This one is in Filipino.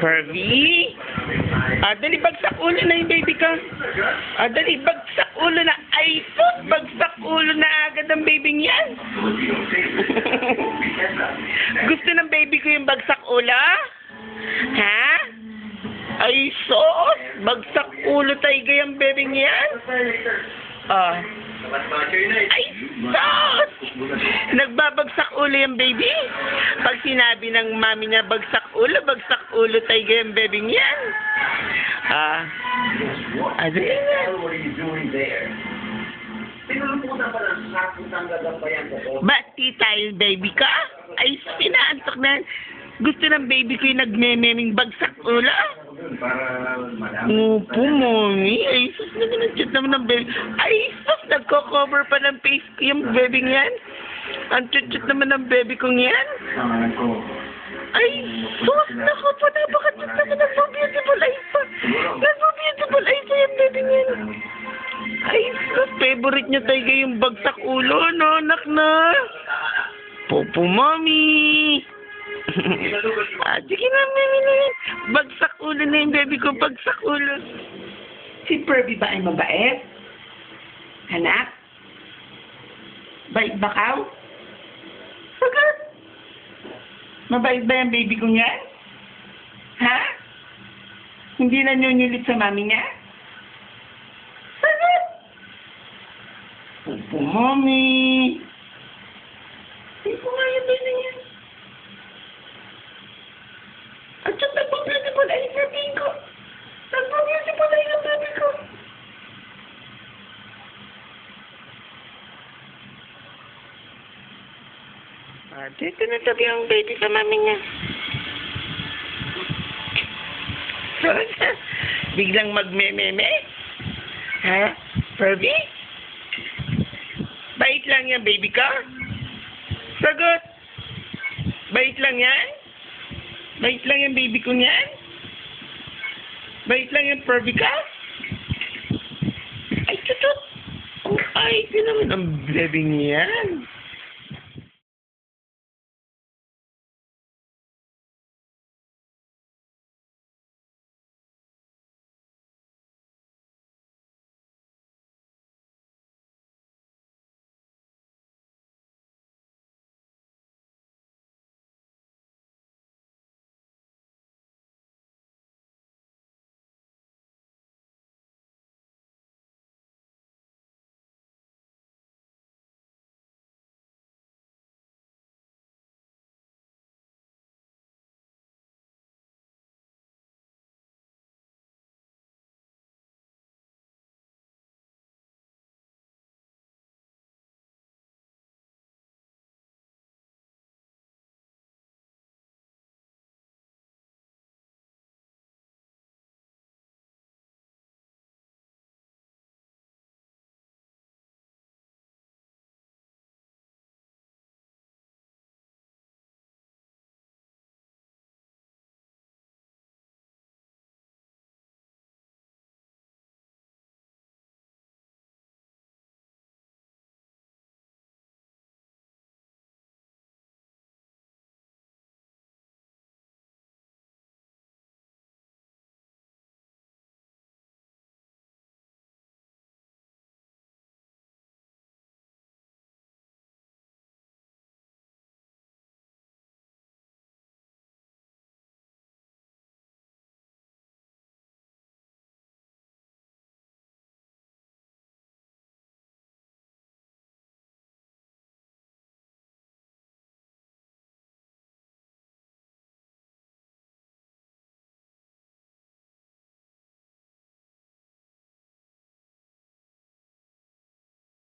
Furby? Ah, dali, bagsak ulo na yung baby ka. Ah, dali, bagsak ulo na. Ay, sus, bagsak ulo na agad ang baby yan. Gusto ng baby ko yung bagsak ulo? Ha? Ay, sus, bagsak ulo tayo yung baby yan. Ah. Ay, sus! Nagbabagsak ulo yung baby. Pag sinabi ng mami niya, bagsak ulo, bagsak ulo tayo yung baby niyan. Ah, sakit ang gagampayan ko. Bati tayo, baby ka? Ay, pinaantok na. Gusto ng baby ko yung nagmememing bagsak ulo. Opo, mommy. Ay, sus, nag-chat naman ng baby. Ay, sus, nagko-cover pa ng face ko yung baby niyan. Ang chat naman ng baby kong yan. Pangalan ko. Ay, sus, naku po, napaka-chat naman ng beautiful eyes pa. Nagpo-beautiful eyes pa yung baby niyan. Ay, sus, favorite niya talaga yung bagsak ulo, no, anak na. Popo, mommy. ah, sige na, mami na yan. Bagsak ulo na yung baby ko, bagsak ulo. Si Perby ba ay mabait? Anak? Bait ba kaw? Sagot. Mabait ba yung baby ko niyan? Ha? Hindi na nyunyulit sa mami niya? Sagot. Opo, mami. Hindi ko nga yung baby niya. At yung nagpo-beautiful ay baby ko. Nagpo-beautiful ay yung baby ko. Ah, dito na tabi ang baby sa mami niya. Biglang magmememe? Ha? Furby? Bait lang yan, baby ka? Sagot. Bait lang yan? Bait lang yung baby ko niyan? Bait lang yung Furby ka? Ay, tutut. Oh, ay, naman ang baby niyan.